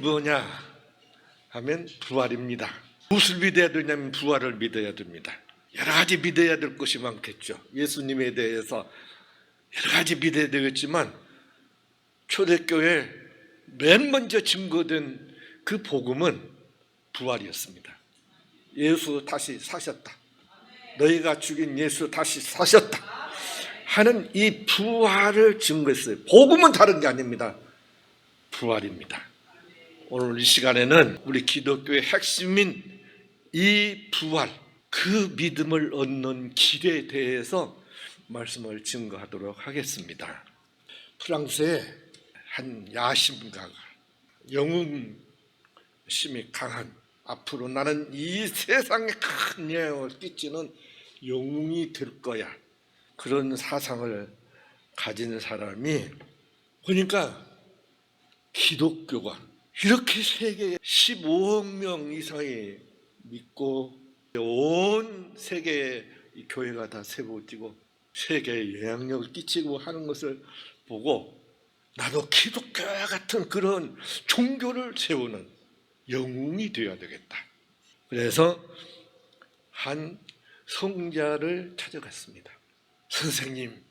뭐냐 하면 부활입니다. 무엇을 믿어야 되냐면 부활을 믿어야 됩니다. 여러 가지 믿어야 될 것이 많겠죠. 예수님에 대해서 여러 가지 믿어야 되겠지만 초대교회 맨 먼저 증거된 그 복음은 부활이었습니다. 예수 다시 사셨다. 너희가 죽인 예수 다시 사셨다. 하는 이 부활을 증거했어요. 복음은 다른 게 아닙니다. 부활입니다. 오늘 이 시간에는 우리 기독교의 핵심인 이 부활, 그 믿음을 얻는 길에 대해서 말씀을 증거하도록 하겠습니다. 프랑스의 한 야심가가 영웅심이 강한 앞으로 나는 이 세상에 큰 영향을 끼치는 영웅이 될 거야. 그런 사상을 가진 사람이 보니까 기독교가 이렇게 세계에 15억 명 이상이 믿고 온 세계에 이 교회가 다 세워지고 세계에 영향력을 끼치고 하는 것을 보고 나도 기독교와 같은 그런 종교를 세우는 영웅이 되어야 되겠다. 그래서 한 성자를 찾아갔습니다. 선생님,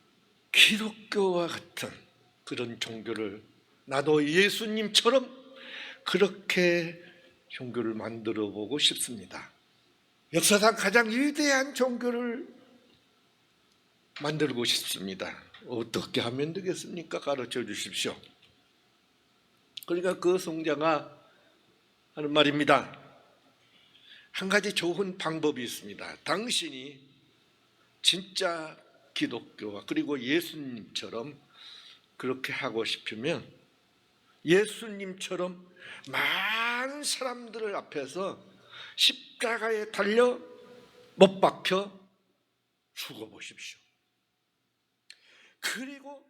기독교와 같은 그런 종교를 나도 예수님처럼 그렇게 종교를 만들어 보고 싶습니다. 역사상 가장 위대한 종교를 만들고 싶습니다. 어떻게 하면 되겠습니까? 가르쳐 주십시오. 그러니까 그 성자가 하는 말입니다. 한 가지 좋은 방법이 있습니다. 당신이 진짜 기독교와 그리고 예수님처럼 그렇게 하고 싶으면 예수님처럼 많은 사람들을 앞에서 십자가에 달려 못 박혀 죽어 보십시오. 그리고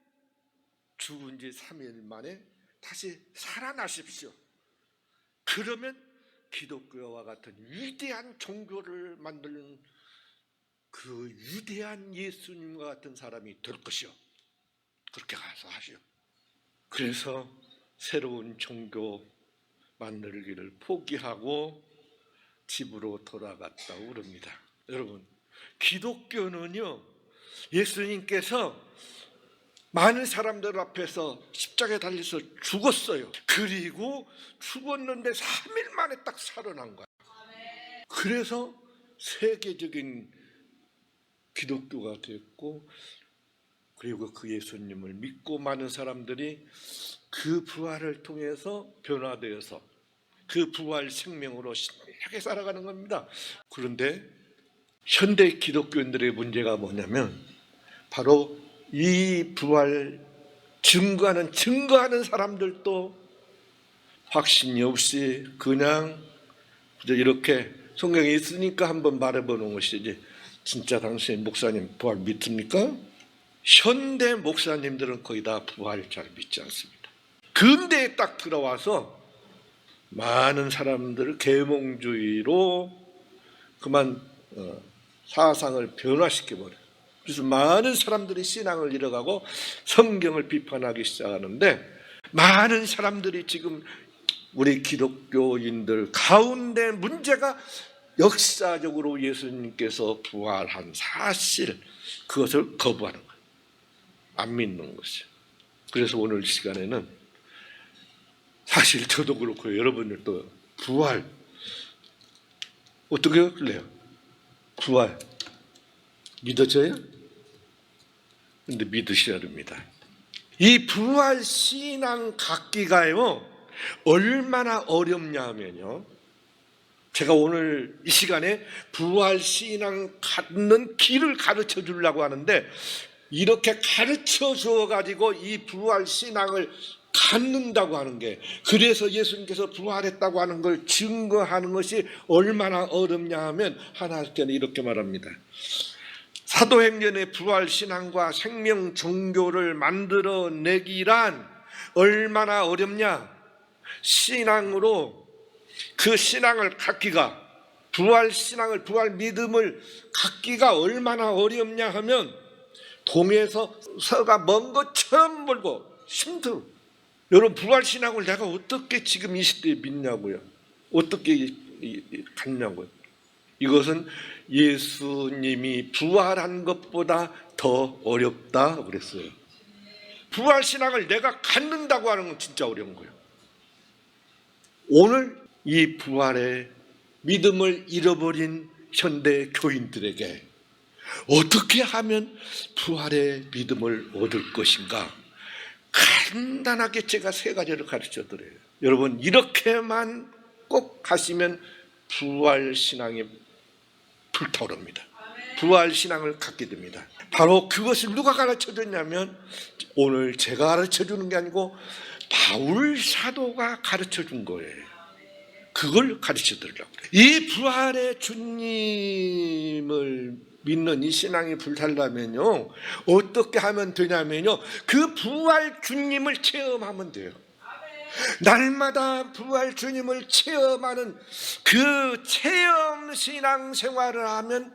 죽은 지 3일 만에 다시 살아나십시오. 그러면 기독교와 같은 위대한 종교를 만드는 그 위대한 예수님과 같은 사람이 될 것이요. 그렇게 가서 하시오. 그래서 새로운 종교 만들기를 포기하고 집으로 돌아갔다고 그럽니다. 여러분, 기독교는요, 예수님께서 많은 사람들 앞에서 십자가에 달려서 죽었어요. 그리고 죽었는데 3일 만에 딱 살아난 거예요. 그래서 세계적인 기독교가 됐고 그리고 그 예수님을 믿고 많은 사람들이 그 부활을 통해서 변화되어서 그 부활 생명으로 신나게 살아가는 겁니다. 그런데 현대 기독교인들의 문제가 뭐냐면 바로 이 부활 증거하는 증거하는 사람들도 확신이 없이 그냥 이렇게 성경에 있으니까 한번 말해보는 것이지 진짜 당신 목사님 부활 믿습니까? 현대 목사님들은 거의 다 부활 잘 믿지 않습니다. 근대에 딱 들어와서 많은 사람들을 계몽주의로 그만 어, 사상을 변화시켜 버려요. 그래서 많은 사람들이 신앙을 잃어가고 성경을 비판하기 시작하는데 많은 사람들이 지금 우리 기독교인들 가운데 문제가 역사적으로 예수님께서 부활한 사실 그것을 거부하는 거예요. 안 믿는 것이요. 그래서 오늘 시간에는 사실 저도 그렇고 여러분들도 부활 어떻게 할래요? 부활 믿어져요? 근데 믿으셔야 됩니다. 이 부활 신앙 갖기가요 얼마나 어렵냐 하면요. 제가 오늘 이 시간에 부활 신앙 갖는 길을 가르쳐 주려고 하는데 이렇게 가르쳐 주어 가지고 이 부활 신앙을 갖는다고 하는 게 그래서 예수님께서 부활했다고 하는 걸 증거하는 것이 얼마나 어렵냐 하면 하나님께는 이렇게 말합니다. 사도행전의 부활 신앙과 생명 종교를 만들어 내기란 얼마나 어렵냐? 신앙으로 그 신앙을 갖기가 부활 신앙을 부활 믿음을 갖기가 얼마나 어렵냐 하면 동에서 서가 먼 것처럼 멀고 힘들어. 여러분 부활 신앙을 내가 어떻게 지금 이 시대에 믿냐고요? 어떻게 갖냐고요? 이것은 예수님이 부활한 것보다 더 어렵다 그랬어요. 부활 신앙을 내가 갖는다고 하는 건 진짜 어려운 거예요. 오늘 이 부활의 믿음을 잃어버린 현대 교인들에게 어떻게 하면 부활의 믿음을 얻을 것인가? 간단하게 제가 세 가지를 가르쳐 드려요. 여러분, 이렇게만 꼭 하시면 부활 신앙이 불타오릅니다. 부활 신앙을 갖게 됩니다. 바로 그것을 누가 가르쳐 줬냐면 오늘 제가 가르쳐 주는 게 아니고 바울 사도가 가르쳐 준 거예요. 그걸 가르쳐 드리려고. 이 부활의 주님을 믿는 이 신앙이 불살려면요 어떻게 하면 되냐면요 그 부활 주님을 체험하면 돼요. 날마다 부활 주님을 체험하는 그 체험 신앙 생활을 하면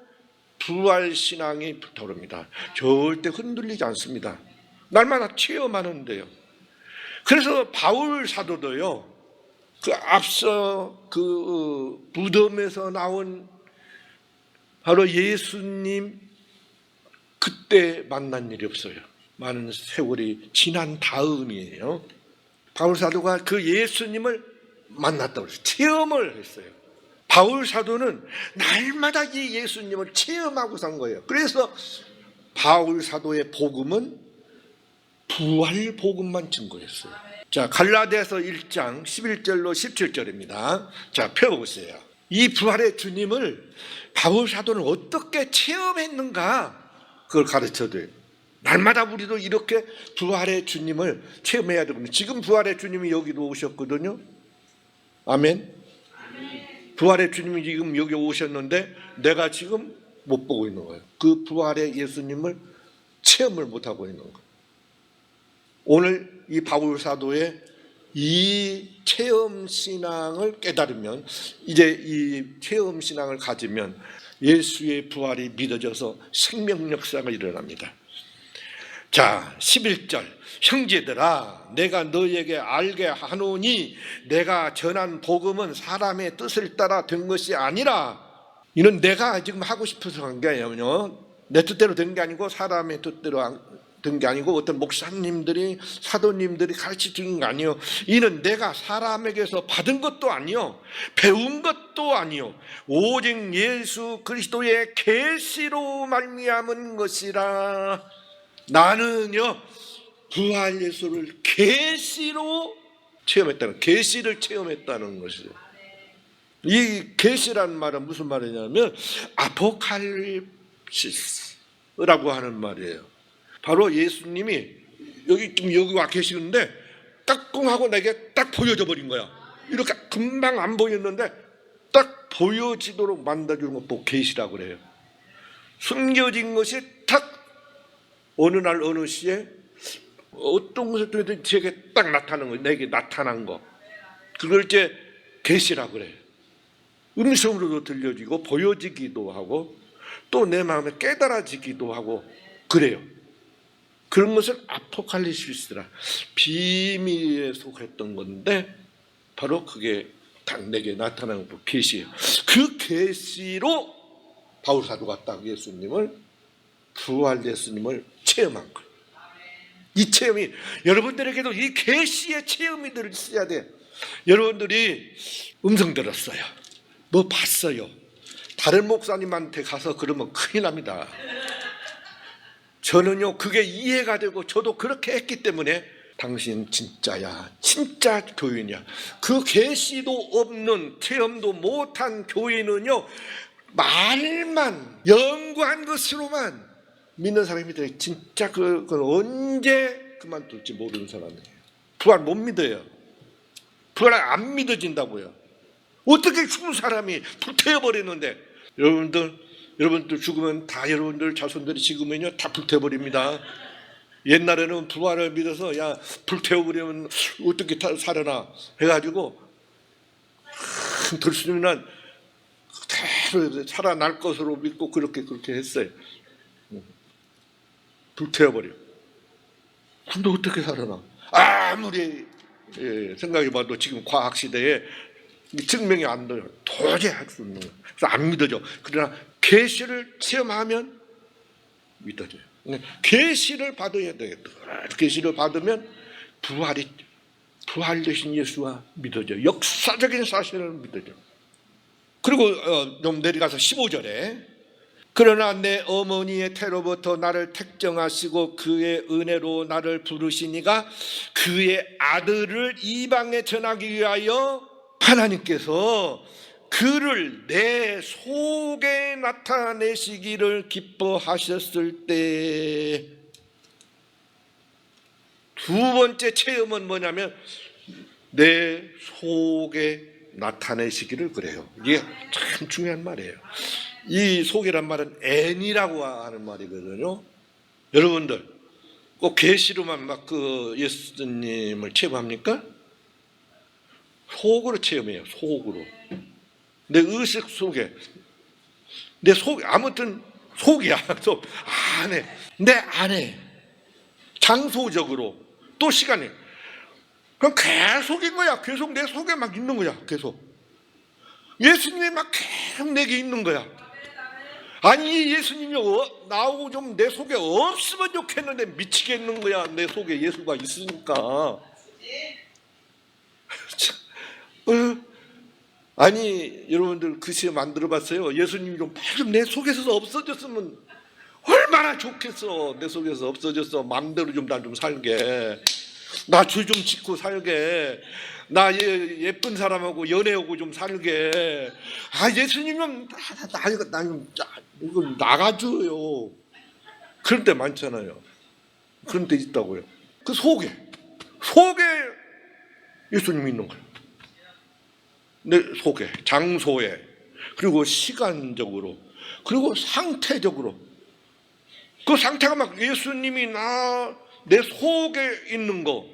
부활 신앙이 붙어옵니다. 절대 흔들리지 않습니다. 날마다 체험하는데요. 그래서 바울 사도도요. 그 앞서 그 무덤에서 나온 바로 예수님 그때 만난 일이 없어요. 많은 세월이 지난 다음이에요. 바울 사도가 그 예수님을 만났다고 했어요. 체험을 했어요. 바울 사도는 날마다 이 예수님을 체험하고 산 거예요. 그래서 바울 사도의 복음은 부활 복음만 증거했어요. 자, 갈라디아서 1장 11절로 17절입니다. 자, 펴 보세요. 이 부활의 주님을 바울 사도는 어떻게 체험했는가? 그걸 가르쳐 줘요. 날마다 우리도 이렇게 부활의 주님을 체험해야 되거든요. 지금 부활의 주님이 여기도 오셨거든요. 아멘. 부활의 주님이 지금 여기 오셨는데 내가 지금 못 보고 있는 거예요. 그 부활의 예수님을 체험을 못 하고 있는 거예요. 오늘 이 바울 사도의 이 체험 신앙을 깨달으면 이제 이 체험 신앙을 가지면 예수의 부활이 믿어져서 생명 역사가 일어납니다. 자, 11절. 형제들아, 내가 너에게 알게 하노니 내가 전한 복음은 사람의 뜻을 따라 된 것이 아니라 이는 내가 지금 하고 싶어서 한 게 아니요. 내 뜻대로 된 게 아니고 사람의 뜻대로 된게 아니고 어떤 목사님들이 사도님들이 가르쳐 주는 게 아니요. 이는 내가 사람에게서 받은 것도 아니요. 배운 것도 아니요. 오직 예수 그리스도의 계시로 말미암은 것이라. 나는요 부활 예수를 계시로 체험했다는 계시를 체험했다는 것이죠. 이 계시라는 말은 무슨 말이냐면 아포칼립시스라고 하는 말이에요. 바로 예수님이 여기 지금 여기 와 계시는데 딱꿍하고 내게 딱 보여져 버린 거야. 이렇게 금방 안 보였는데 딱 보여지도록 만들어주는 것 보고 계시라고 그래요. 숨겨진 것이 탁 어느 날 어느 시에 어떤 것을 통해서 제게 딱 나타나는 거, 내게 나타난 거. 그걸 이제 계시라 그래요. 음성으로도 들려지고 보여지기도 하고 또 내 마음에 깨달아지기도 하고 그래요. 그런 것을 아포칼리시스라 비밀에 속했던 건데 바로 그게 딱 내게 나타나는 그 계시예요. 그 계시로 바울 사도가 딱 예수님을 부활 예수님을 체험한 거예요. 이 체험이 여러분들에게도 이 계시의 체험이 있어야 돼. 여러분들이 음성 들었어요. 뭐 봤어요. 다른 목사님한테 가서 그러면 큰일 납니다. 저는요 그게 이해가 되고 저도 그렇게 했기 때문에 당신 진짜야 진짜 교인이야. 그 계시도 없는 체험도 못한 교인은요 말만 연구한 것으로만 믿는 사람이 돼 진짜 그, 그 언제 그만둘지 모르는 사람이에요. 부활 못 믿어요. 부활 안 믿어진다고요. 어떻게 죽은 사람이 불태워버리는데? 여러분들 여러분들 죽으면 다 여러분들 자손들이 죽으면요 다 불태워버립니다. 옛날에는 부활을 믿어서 야 불태워버리면 어떻게 다 살아나 해가지고 그대로 살아날 것으로 믿고 그렇게 그렇게 했어요. 불태워버려. 근데 어떻게 살아나? 아무리 예, 생각해봐도 지금 과학 시대에 증명이 안 돼요. 도저히 할 수 없는 거예요. 그래서 안 믿어져. 그러나 계시를 체험하면 믿어져요. 네, 계시를 받아야 돼요. 계시를 받으면 부활이 부활되신 예수가 믿어져. 역사적인 사실을 믿어져. 그리고 어, 좀 내려가서 15절에 그러나 내 어머니의 태로부터 나를 택정하시고 그의 은혜로 나를 부르시니가 그의 아들을 이방에 전하기 위하여 하나님께서 그를 내 속에 나타내시기를 기뻐하셨을 때 두 번째 체험은 뭐냐면 내 속에 나타내시기를 그래요. 이게 참 중요한 말이에요. 이 속이란 말은 N이라고 하는 말이거든요. 여러분들 꼭 계시로만 막 그 예수님을 체험합니까? 속으로 체험해요. 속으로 내 의식 속에. 내 속 아무튼 속이야. 속 안에. 내 안에. 장소적으로. 또 시간에. 그럼 계속인 거야. 계속 내 속에 막 있는 거야. 계속. 예수님이 막 계속 내게 있는 거야. 아니 예수님이 어, 나오고 좀 내 속에 없으면 좋겠는데 미치겠는 거야. 내 속에 예수가 있으니까. 참, 어, 아니 여러분들 그 시험 만들어 봤어요? 예수님이 좀내 속에서 없어졌으면 얼마나 좋겠어. 내 속에서 없어졌어. 마음대로 좀 날 좀 살게. 나 죄 좀 짓고 살게. 나 예, 예쁜 사람하고 연애하고 좀 살게. 아 예수님은 나나좀 이거 나가줘요. 그런 때 많잖아요. 그런 때 있다고요. 그 속에 속에 예수님이 있는 거예요. 내 속에 장소에 그리고 시간적으로 그리고 상태적으로 그 상태가 막 예수님이 나 내 속에 있는 거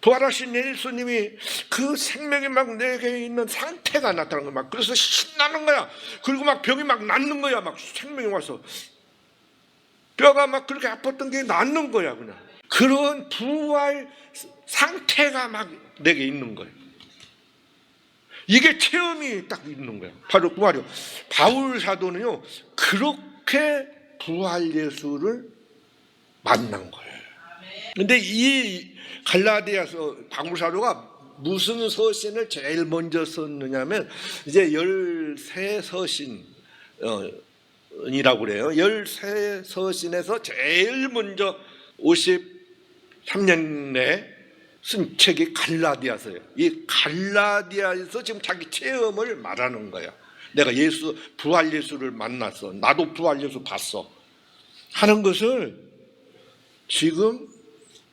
부활하신 예수님이 그 생명이 막 내게 있는 상태가 나타나는 거야. 막 그래서 신나는 거야. 그리고 막 병이 막 낫는 거야. 막 생명이 와서 뼈가 막 그렇게 아팠던 게 낫는 거야. 그냥 그런 부활 상태가 막 내게 있는 거예요. 이게 체험이 딱 있는 거예요. 바로 부활이요. 바울 사도는요 그렇게 부활 예수를 만난 거예요. 근데 이 갈라디아서 바울 사도가 무슨 서신을 제일 먼저 썼느냐면 이제 열세 서신 어, 이라고 그래요. 열세 서신에서 제일 먼저 53년에 쓴 책이 갈라디아서예요. 이 갈라디아에서 지금 자기 체험을 말하는 거야. 내가 예수 부활 예수를 만났어. 나도 부활 예수 봤어. 하는 것을 지금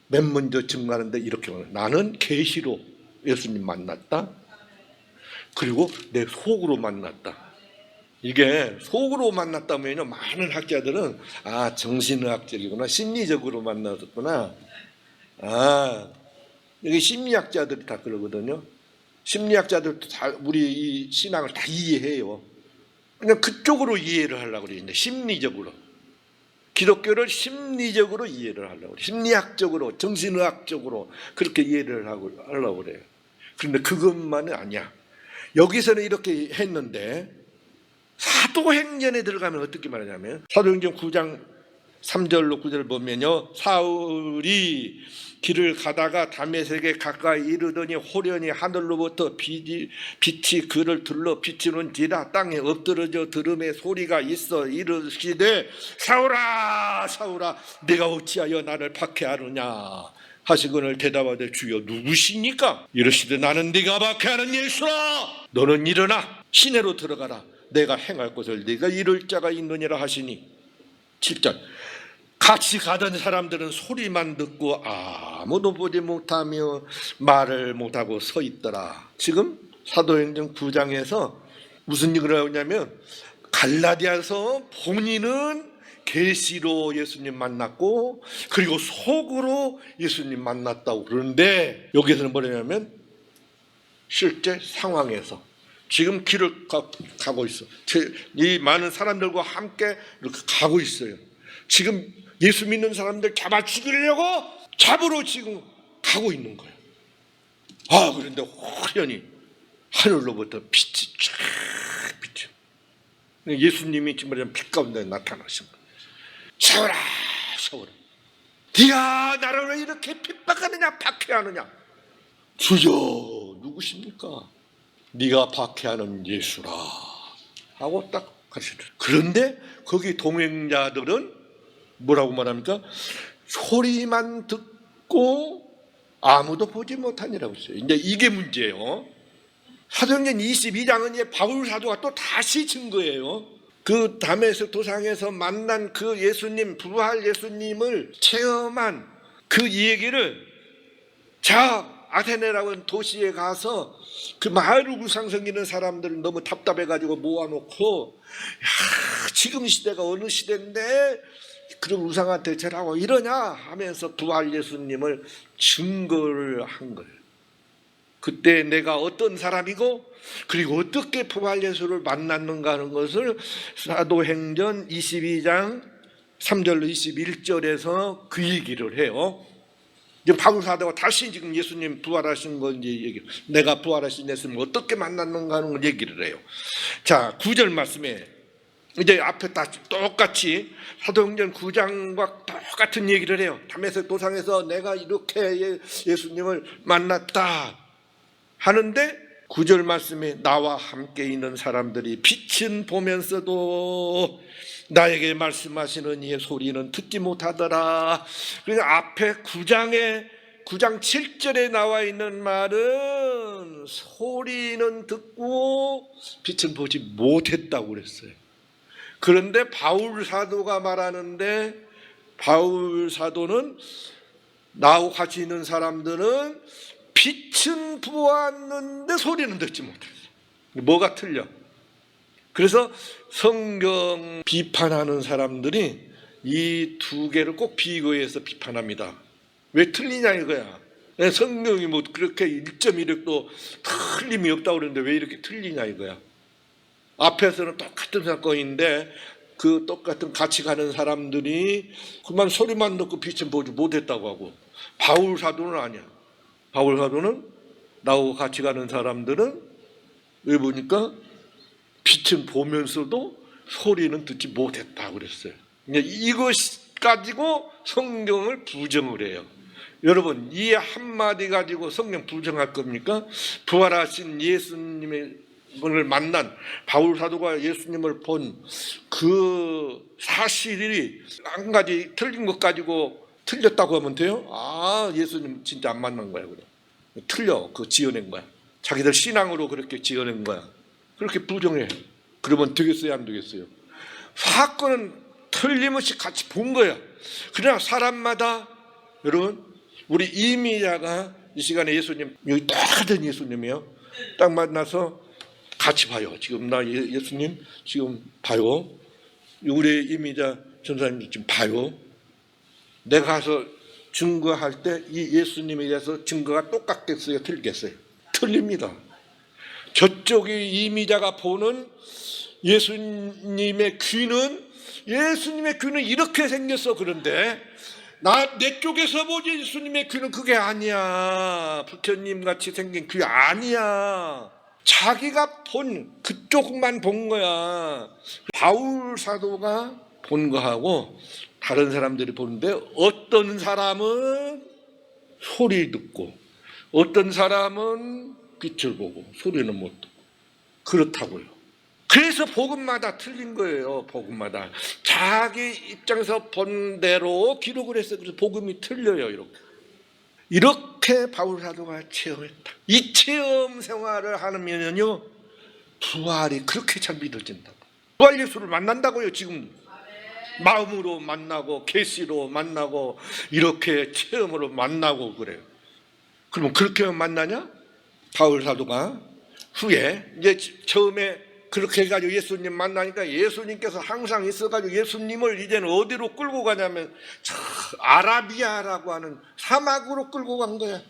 맨 먼저 증거하는데 이렇게 말해요. 나는 계시로 예수님 만났다. 그리고 내 속으로 만났다. 이게 속으로 만났다면요 많은 학자들은 아 정신의학적이구나 심리적으로 만났구나 아 여기 심리학자들이 다 그러거든요. 심리학자들도 다 우리 이 신앙을 다 이해해요. 그냥 그쪽으로 이해를 하려고 그러는데 심리적으로. 기독교를 심리적으로 이해를 하려고 그래요. 심리학적으로 정신의학적으로 그렇게 이해를 하고 하려고 그래요. 그런데 그것만은 아니야. 여기서는 이렇게 했는데 사도행전에 들어가면 어떻게 말하냐면 사도행전 9장 3절로 9절 보면요. 사울이 길을 가다가 다메섹에 가까이 이르더니 호련히 하늘로부터 빛이, 빛이 그를 둘러 비치는지라 땅에 엎드러져 들음의 소리가 있어 이르시되 사울아 사울아 내가 어찌하여 나를 박해하느냐? 하시거늘 대답하되 주여 누구시니까? 이르시되 나는 네가 박해하는 예수라. 너는 일어나 시내로 들어가라. 내가 행할 것을 네가 이룰 자가 있느니라 하시니. 7절 같이 가던 사람들은 소리만 듣고 아무도 보지 못하며 말을 못하고 서 있더라 지금 사도행전 9장에서 무슨 얘기를 하냐면 갈라디아서 본인은 계시로 예수님 만났고 그리고 속으로 예수님 만났다고 그러는데 여기서는 뭐냐면 실제 상황에서 지금 길을 가, 고 있어. 이 많은 사람들과 함께 이렇게 가고 있어요. 지금 예수 믿는 사람들 잡아 죽이려고 잡으러 지금 가고 있는 거예요. 아 그런데 호련히 하늘로부터 빛이 쫙 비쳐. 예수님이 지금 빛 가운데 나타나신 거예요. 세워라, 세워라. 네가 나를 왜 이렇게 핍박하느냐, 박해하느냐? 주여 누구십니까? 네가 박해하는 예수라 하고 딱 가르쳐 줘. 그런데 거기 동행자들은 뭐라고 말합니까? 소리만 듣고 아무도 보지 못하니라고 했어요. 이제 이게 문제예요. 사도행전 22장은 이제 바울 사도가 또 다시 증거예요. 그 담에서 도상에서 만난 그 예수님 부활 예수님을 체험한 그 얘기를 자 아테네라고 하는 도시에 가서 그 마을 우상 섬기는 사람들을 너무 답답해가지고 모아놓고 야, 지금 시대가 어느 시대인데 그런 우상한테 절하고 이러냐 하면서 부활 예수님을 증거를 한 거예요. 그때 내가 어떤 사람이고 그리고 어떻게 부활 예수를 만났는가 하는 것을 사도행전 22장 3절로 21절에서 그 얘기를 해요. 이제 바울 사도가 다시 지금 예수님 부활하신 거 이제 얘기. 내가 부활하신 예수님 어떻게 만났는가 하는 걸 얘기를 해요. 자, 9절 말씀에 이제 앞에 다 똑같이 사도행전 9장과 똑같은 얘기를 해요. 담에서 도상에서 내가 이렇게 예- 예수님을 만났다 하는데 9절 말씀에 나와 함께 있는 사람들이 빛은 보면서도 나에게 말씀하시는 이의 소리는 듣지 못하더라. 그래서 앞에 9장에 9장 7절에 나와 있는 말은 소리는 듣고 빛은 보지 못했다고 그랬어요. 그런데 바울 사도가 말하는데 바울 사도는 나하고 같이 있는 사람들은 빛은 보았는데 소리는 듣지 못했어. 뭐가 틀려? 그래서 성경 비판하는 사람들이 이 두 개를 꼭 비교해서 비판합니다. 왜 틀리냐 이거야. 성경이 뭐 그렇게 1.1획도 틀림이 없다고 그러는데 왜 이렇게 틀리냐 이거야. 앞에서는 똑같은 사건인데 그 똑같은 같이 가는 사람들이 그만 소리만 듣고 빛은 보지 못했다고 하고 바울 사도는 아니야. 바울 사도는 나하고 같이 가는 사람들은 왜 보니까 빛은 보면서도 소리는 듣지 못했다 그랬어요. 이것 가지고 성경을 부정을 해요. 여러분 이 한마디 가지고 성경 부정할 겁니까? 부활하신 예수님의 분 을 만난 바울 사도가 예수님을 본 그 사실이 한 가지 틀린 것 가지고 틀렸다고 하면 돼요? 아 예수님 진짜 안 만난 거야 그래. 틀려 그 지어낸 거야. 자기들 신앙으로 그렇게 지어낸 거야. 그렇게 부정해. 그러면 되겠어요 안 되겠어요? 사건은 틀림없이 같이 본 거야. 그러나 사람마다 여러분 우리 이미자가 이 시간에 예수님 여기 똑같은 예수님이요. 딱 만나서 같이 봐요. 지금 나 예- 예수님 지금 봐요. 우리 이미자 전사님도 지금 봐요. 내가 가서 증거할 때 이 예수님에 대해서 증거가 똑같겠어요? 틀리겠어요? 틀립니다. 저쪽이 이미자가 보는 예수님의 귀는 예수님의 귀는 이렇게 생겼어 그런데 나 내 쪽에서 보지 예수님의 귀는 그게 아니야 부처님 같이 생긴 귀 아니야 자기가 본 그쪽만 본 거야 바울 사도가 본 거하고 다른 사람들이 보는데 어떤 사람은 소리 듣고 어떤 사람은 빛을 보고 소리는 못 듣고 그렇다고요. 그래서 복음마다 틀린 거예요. 복음마다 자기 입장에서 본 대로 기록을 했어요. 그래서 복음이 틀려요. 이렇게 이렇게 바울 사도가 체험했다. 이 체험 생활을 하면요 부활이 그렇게 잘 믿어진다. 부활 예수를 만난다고요. 지금 마음으로 만나고 계시로 만나고 이렇게 체험으로 만나고 그래요. 그러면 그렇게 만나냐? 바울 사도가 후에 이제 처음에 그렇게 해가지고 예수님 만나니까 예수님께서 항상 있어가지고 예수님을 이제는 어디로 끌고 가냐면 저 아라비아라고 하는 사막으로 끌고 간 거야.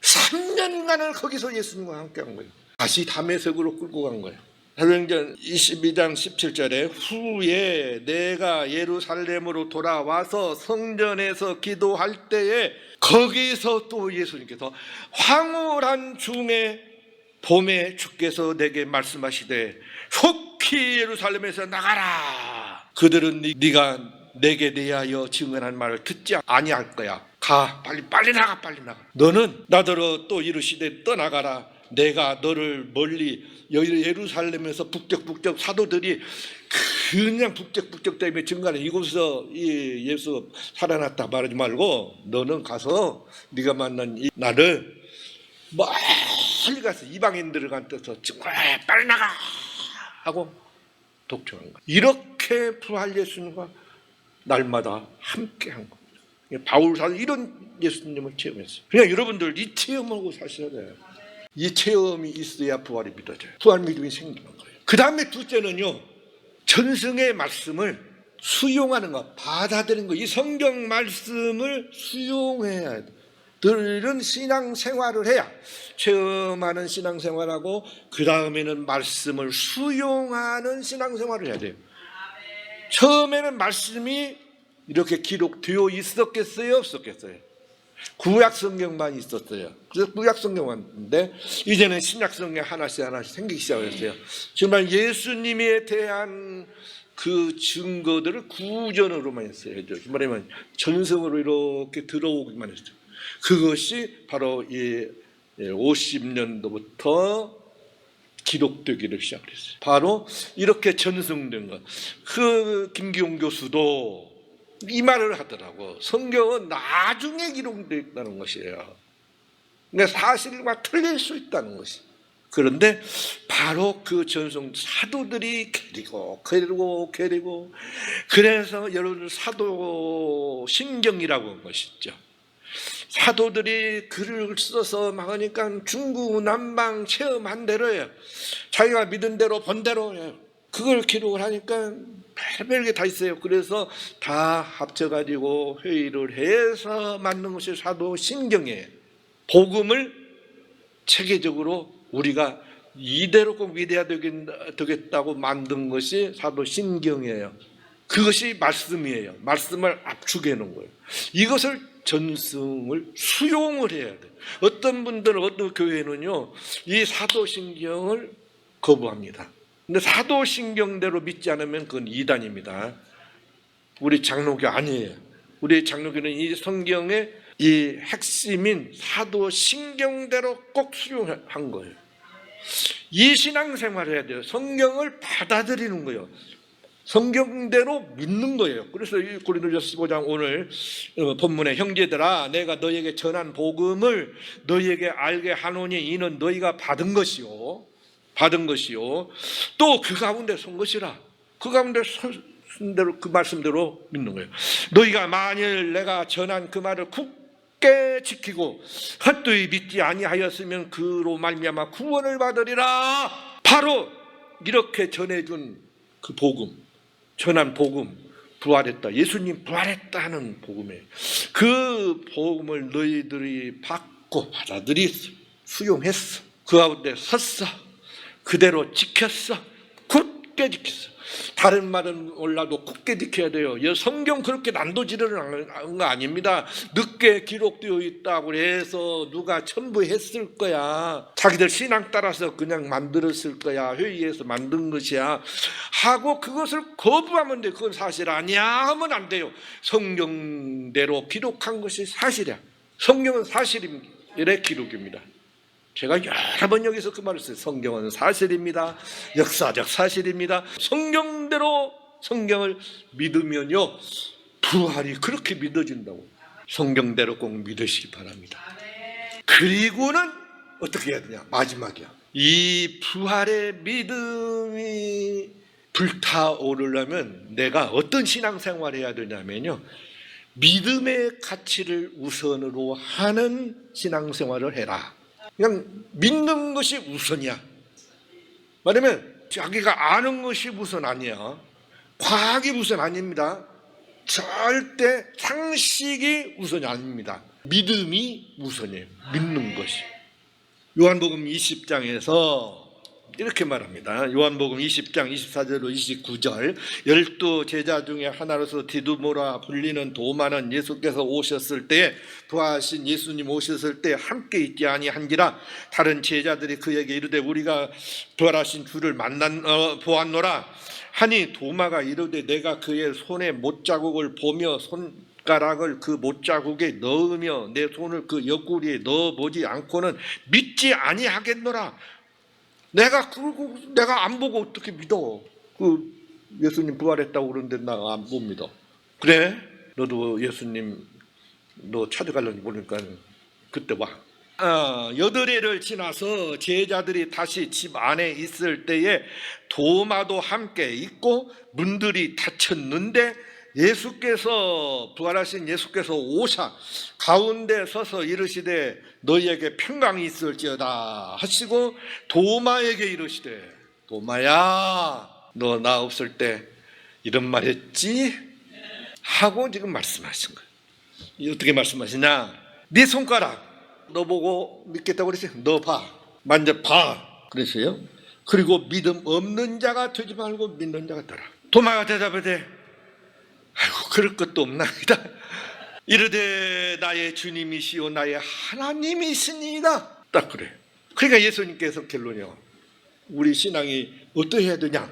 3년간을 거기서 예수님과 함께 한 거예요. 다시 담에색으로 끌고 간 거예요. 사도행전 22장 17절에 후에 내가 예루살렘으로 돌아와서 성전에서 기도할 때에 거기서 또 예수님께서 황홀한 중에 봄에 주께서 내게 말씀하시되 속히 예루살렘에서 나가라. 그들은 네- 네가 내게 대하여 증언한 말을 듣지 아니할 거야. 가 빨리 빨리 나가 빨리 나가. 너는 나더러 또 이르시되 떠나가라. 내가 너를 멀리 예루살렘에서 북적북적 사도들이 그냥 북적북적 때문에 증가는 이곳에서 이 예수 살아났다 말하지 말고 너는 가서 네가 만난 이 나를 멀리 가서 이방인들을 간데서 정말 빨리 나가 하고 독촉한 거야. 이렇게 부활 예수님과 날마다 함께한 겁니다. 바울 사도 이런 예수님을 체험했어요. 그냥 여러분들 이 체험하고 사셔야 돼요. 이 체험이 있어야 부활이 믿어져요. 부활 믿음이 생기는 거예요. 그 다음에 둘째는요, 전승의 말씀을 수용하는 것, 받아들이는 것. 이 성경 말씀을 수용해야 돼. 들은 신앙 생활을 해야 체험하는 신앙 생활하고 그 다음에는 말씀을 수용하는 신앙 생활을 해야 돼요. 처음에는 말씀이 이렇게 기록되어 있었겠어요, 없었겠어요? 구약 성경만 있었어요. 그래서 구약 성경만인데 이제는 신약 성경 하나씩 하나씩 생기기 시작했어요. 정말 예수님에 대한 그 증거들을 구전으로만 했어요. 말하면 전성으로 이렇게 들어오기만 했어요. 그것이 바로 이 50년도부터 기록되기를 시작했어요. 바로 이렇게 전승된 것. 그 김기용 교수도 이 말을 하더라고. 성경은 나중에 기록되어 있다는 것이에요. 그러니까 사실과 틀릴 수 있다는 것이. 그런데 바로 그 전성 사도들이 캐리고 캐리고 캐리고 그래서 여러분 사도 신경이라고 한 것이죠. 사도들이 글을 써서 막 하니까 중구난방 체험한 대로예요. 자기가 믿은 대로 본 대로예요. 그걸 기록을 하니까 별별 게 다 있어요. 그래서 다 합쳐가지고 회의를 해서 만든 것이 사도 신경이에요. 복음을 체계적으로 우리가 이대로 꼭 믿어야 되겠다고 만든 것이 사도 신경이에요. 그것이 말씀이에요. 말씀을 압축해 놓은 거예요. 이것을 전승을 수용을 해야 돼. 어떤 분들은 어떤 교회는요, 이 사도신경을 거부합니다. 근데 사도신경대로 믿지 않으면 그건 이단입니다. 우리 장로교 아니에요. 우리 장로교는 이 성경의 이 핵심인 사도신경대로 꼭 수용한 거예요. 이 신앙생활을 해야 돼요. 성경을 받아들이는 거예요. 성경대로 믿는 거예요. 그래서 이 고린도전서 15장 오늘 어, 본문의 형제들아 내가 너에게 전한 복음을 너에게 알게 하노니 이는 너희가 받은 것이요. 받은 것이요. 또 그 가운데 선 것이라. 그 가운데 선 대로 그 말씀대로 믿는 거예요. 너희가 만일 내가 전한 그 말을 굳게 지키고 헛되이 믿지 아니하였으면 그로 말미암아 구원을 받으리라. 바로 이렇게 전해준 그 복음. 전한 복음 부활했다. 예수님 부활했다 하는 복음에 그 복음을 너희들이 받고 받아들였어. 수용했어. 그 가운데 섰어. 그대로 지켰어. 굳게 지켰어. 다른 말은 몰라도 굳게 지켜야 돼요. 이 성경 그렇게 난도질을 하는 거 아닙니다. 늦게 기록되어 있다고 해서 누가 첨부했을 거야. 자기들 신앙 따라서 그냥 만들었을 거야. 회의에서 만든 것이야. 하고 그것을 거부하면 돼. 그건 사실 아니야 하면 안 돼요. 성경대로 기록한 것이 사실이야. 성경은 사실의 기록입니다. 제가 여러 번 여기서 그 말을 써요. 성경은 사실입니다. 역사적 사실입니다. 성경대로 성경을 믿으면요. 부활이 그렇게 믿어진다고. 성경대로 꼭 믿으시기 바랍니다. 그리고는 어떻게 해야 되냐? 마지막이야. 이 부활의 믿음이 불타오르려면 내가 어떤 신앙생활을 해야 되냐면요. 믿음의 가치를 우선으로 하는 신앙생활을 해라. 그냥 믿는 것이 우선이야. 말하면 자기가 아는 것이 우선 아니야. 과학이 우선 아닙니다. 절대 상식이 우선이 아닙니다. 믿음이 우선이에요. 믿는 것이. 요한복음 20장에서 이렇게 말합니다. 요한복음 20장 24절로 29절 열두 제자 중에 하나로서 디두모라 불리는 도마는 예수께서 오셨을 때 부하신 예수님 오셨을 때 함께 있지 아니한지라 다른 제자들이 그에게 이르되 우리가 부활하신 주를 만난 어, 보았노라 하니 도마가 이르되 내가 그의 손에 못자국을 보며 손 가락을 그 못자국에 넣으며 내 손을 그 옆구리에 넣어보지 않고는 믿지 아니하겠노라. 내가 그러고 내가 안 보고 어떻게 믿어? 그 예수님 부활했다고 그러는데 나안못 믿어. 그래? 너도 예수님 너 찾아가려니 모르니까 그때 와. 어, 여덟해를 지나서 제자들이 다시 집 안에 있을 때에 도마도 함께 있고 문들이 닫혔는데 예수께서 부활하신 예수께서 오사 가운데 서서 이르시되 너희에게 평강이 있을지어다 하시고 도마에게 이르시되 도마야 너 나 없을 때 이런 말 했지 하고 지금 말씀하신 거예요. 이 어떻게 말씀하시냐? 네 손가락 너 보고 믿겠다고 그랬어요. 너 봐. 만져 봐. 그랬어요. 그리고 믿음 없는 자가 되지 말고 믿는 자가 되라. 도마가 대답하되 아이고 그럴 것도 없나이다. 이르되 나의 주님이시오 나의 하나님이시니이다. 딱 그래. 그러니까 예수님께서 결론이요. 우리 신앙이 어떠해야 되냐?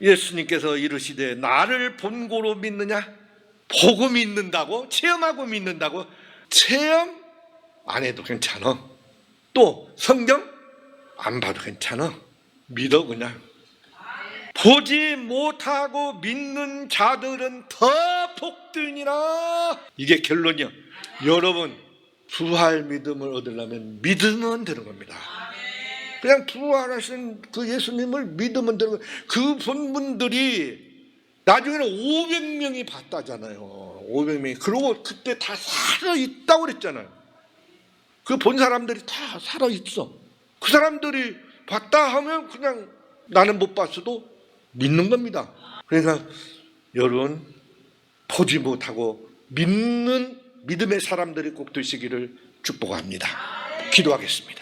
예수님께서 이르시되 나를 본고로 믿느냐? 보고 믿는다고? 체험하고 믿는다고? 체험 안 해도 괜찮아. 또 성경 안 봐도 괜찮아. 믿어 그냥. 보지 못하고 믿는 자들은 더 복되니라. 이게 결론이요. 여러분 부활 믿음을 얻으려면 믿으면 되는 겁니다. 그냥 부활하신 그 예수님을 믿으면 되는 거예요. 그 본분들이 나중에는 500명이 봤다잖아요. 500명이. 그러고 그때 다 살아있다고 그랬잖아요. 그 본 사람들이 다 살아있어. 그 사람들이 봤다 하면 그냥 나는 못 봤어도 믿는 겁니다. 그러니까 여러분 보지 못하고 믿는 믿음의 사람들이 꼭 되시기를 축복합니다. 기도하겠습니다.